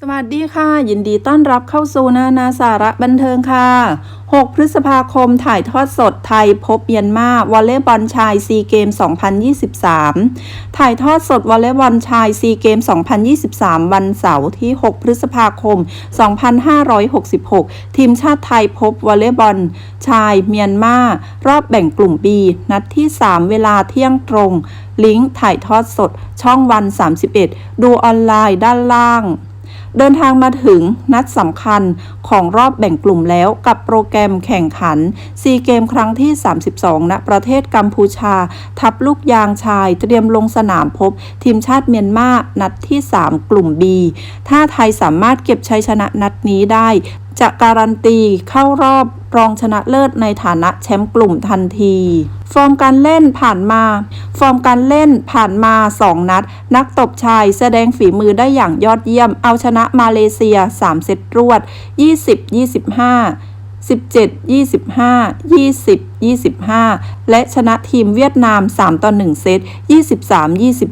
สวัสดีค่ะ ยินดีต้อนรับเข้าสู่นานาสาระบันเทิงค่ะ 6 พฤษภาคมถ่ายทอดสดไทยพบเมียนมาวอลเลย์บอลชายซีเกม 2023 ถ่ายทอดสดวอลเลย์บอลชายซีเกม 2023 วันเสาร์ที่ 6 พฤษภาคม 2566 ทีมชาติไทยพบวอลเลย์บอลชายเมียนมารอบแบ่งกลุ่ม B นัดที่ 3 เวลาเที่ยงตรง ลิงก์ถ่ายทอดสดช่องวัน 31 ดูออนไลน์ด้านล่าง เดินทางมาถึงนัดสำคัญของรอบแบ่งกลุ่มแล้วกับโปรแกรมแข่งขันซีเกมครั้งที่ 32 ณ ประเทศกัมพูชา ทัพลูกยางชายเตรียมลงสนามพบ ทีมชาติเมียนมา นัดที่ 3 กลุ่ม B ถ้าไทยสามารถเก็บชัยชนะนัดนี้ได้ จะการันตีเข้ารอบรองชนะเลิศในฐานะแชมป์กลุ่มทันที ฟอร์มการเล่นผ่านมา ฟอร์มการเล่นผ่านมา 2 นัด นักตบชายแสดงฝีมือได้อย่างยอดเยี่ยม เอาชนะมาเลเซีย 3 เซตรวด 20-25 17 25 20 25 และชนะทีมเวียดนาม 3 ต่อ 1 เซต 23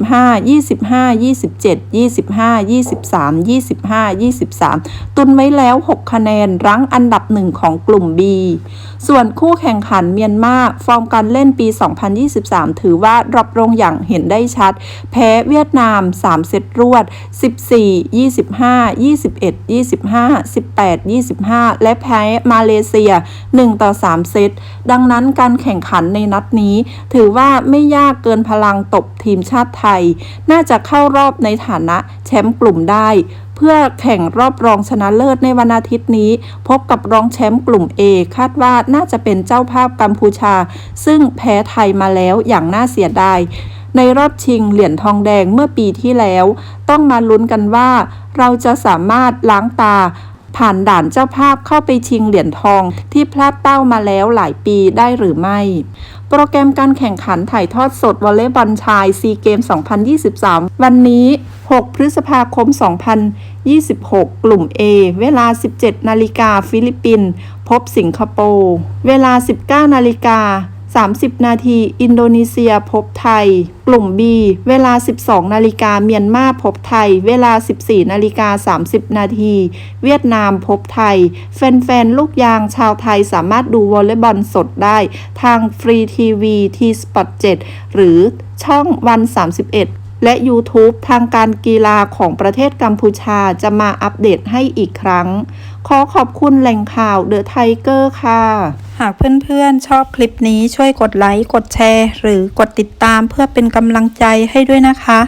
25 25 27 25 23 25 23ตุนไว้แล้ว 6 คะแนน รั้งอันดับหนึ่งของกลุ่ม B ส่วนคู่แข่งขันเมียนมาฟอร์มการเล่นปี 2023 ถือว่าดรอปลงอย่างเห็นได้ชัด แพ้เวียดนาม 3 เซตรวด 14 25 21 25 18 25 และแพ้มาเลเซีย 1 ต่อ 3 เซต ดังนั้นนั้นการแข่งขันในนัดนี้ ถือว่าไม่ยากเกินพลังตบทีมชาติไทย น่าจะเข้ารอบในฐานะแชมป์กลุ่มได้ เพื่อแข่งรอบรองชนะเลิศในวันอาทิตย์นี้ พบกับรองแชมป์กลุ่ม A คาดว่าน่าจะเป็นเจ้าภาพกัมพูชา ซึ่งแพ้ไทยมาแล้วอย่างน่าเสียดายในรอบชิงเหรียญทองแดงเมื่อปีที่แล้ว ต้องมาลุ้นกันว่า เราจะสามารถล้างตา ผ่านด่านเจ้าภาพเข้าไปชิงเหรียญทองที่พลาดเป้ามาแล้วหลายปีได้หรือไม่ โปรแกรมการแข่งขันถ่ายทอดสดวอลเลย์บอลชายซีเกม 2023 วันนี้ 6 พฤษภาคม 2026 กลุ่ม A เวลา 17 นาฬิกาฟิลิปปินส์พบสิงคโปร์ เวลา 19 นาฬิกา 30 นาที อินโดนีเซียพบไทย กลุ่ม B เวลา 12 นาฬิกาเมียนมาพบไทย เวลา 14 นาฬิกา 30 นาที เวียดนามพบไทย แฟนๆ ลูกยางชาวไทยสามารถดูวอลเลย์บอลสดได้ทางฟรีทีวีทีสปอต7หรือช่องวัน 31และ YouTube ทางการกีฬาของประเทศกัมพูชาจะมาอัปเดตให้อีกครั้ง ขอขอบคุณแหล่งข่าวเดอะไทเกอร์ค่ะ หากเพื่อนๆ ชอบคลิปนี้ช่วยกดไลค์ กดแชร์ หรือกดติดตามเพื่อเป็นกำลังใจให้ด้วยนะคะ